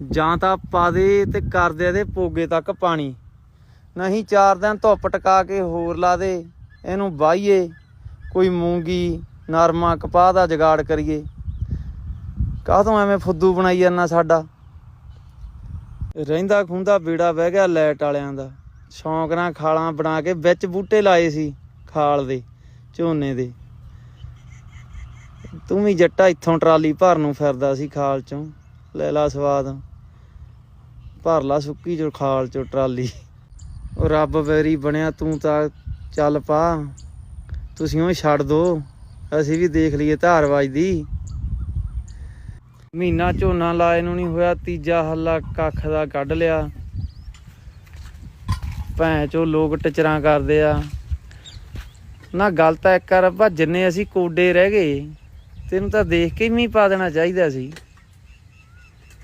ਜਾਂ ਤਾਂ ਪਾ ਦੇ ਤੇ ਕਰ ਦੇ ਇਹਦੇ ਪੋਗੇ ਤੱਕ ਪਾਣੀ। ਨਹੀਂ ਚਾਰ ਦਿਨ ਧੁੱਪ ਟਕਾ ਕੇ ਹੋਰ ਲਾ ਦੇ, ਇਹਨੂੰ ਵਾਹੀਏ। ਕੋਈ ਮੂੰਗੀ, ਨਰਮਾ, ਕਪਾਹ ਦਾ ਜਗਾੜ ਕਰੀਏ। ਕਾਹਤੋਂ ਐਵੇਂ ਫੁੱਦੂ ਬਣਾਈ ਜਾਂਦਾ ਸਾਡਾ? ਰਹਿੰਦਾ ਖੁੰਦਾ ਬੀੜਾ ਬਹਿ ਗਿਆ ਲੈਟ ਵਾਲਿਆਂ ਦਾ। ਸ਼ੌਂਕ ਨਾਲ ਖਾਲਾਂ ਬਣਾ ਕੇ ਵਿੱਚ ਬੂਟੇ ਲਾਏ ਸੀ, ਖਾਲ ਦੇ, ਝੋਨੇ ਦੇ। ਤੂੰ ਵੀ ਜੱਟਾ ਇੱਥੋਂ ਟਰਾਲੀ ਭਰ ਨੂੰ ਫਿਰਦਾ ਸੀ ਖਾਲ ਚੋਂ। ਲੈ ਲਾ ਸਵਾਦ। ਭਰ ਲਾ ਸੁੱਕੀ ਜੋ ਖਾਲ ਚੋ ਟਰਾਲੀ। ਉਹ ਰੱਬ ਵੈਰੀ ਬਣਿਆ, ਤੂੰ ਤਾਂ ਚੱਲ ਪਾ। ਤੁਸੀਂ ਉਹ ਛੱਡ ਦੋ। ਅਸੀਂ ਵੀ ਦੇਖ ਲਈਏ ਧਾਰ ਵੱਜਦੀ ਮਹੀਨਾ ਝੋਨਾ ਲਾਏ ਨੂੰ ਨਹੀਂ ਹੋਇਆ, ਤੀਜਾ ਹੱਲਾ ਕੱਖ ਦਾ ਕੱਢ ਲਿਆ। ਭੈਂ ਚੋ ਲੋਕ ਟਚਰਾਂ ਕਰਦੇ ਆ। ਨਾ ਗੱਲ ਤਾਂ ਇੱਕ ਕਰ ਭਾ ਜਿੰਨੇ ਅਸੀਂ ਕੋਡੇ ਰਹਿ ਗਏ, ਤੈਨੂੰ ਤਾਂ ਦੇਖ ਕੇ ਹੀ ਮੀਂਹ ਪਾ ਦੇਣਾ ਚਾਹੀਦਾ ਸੀ।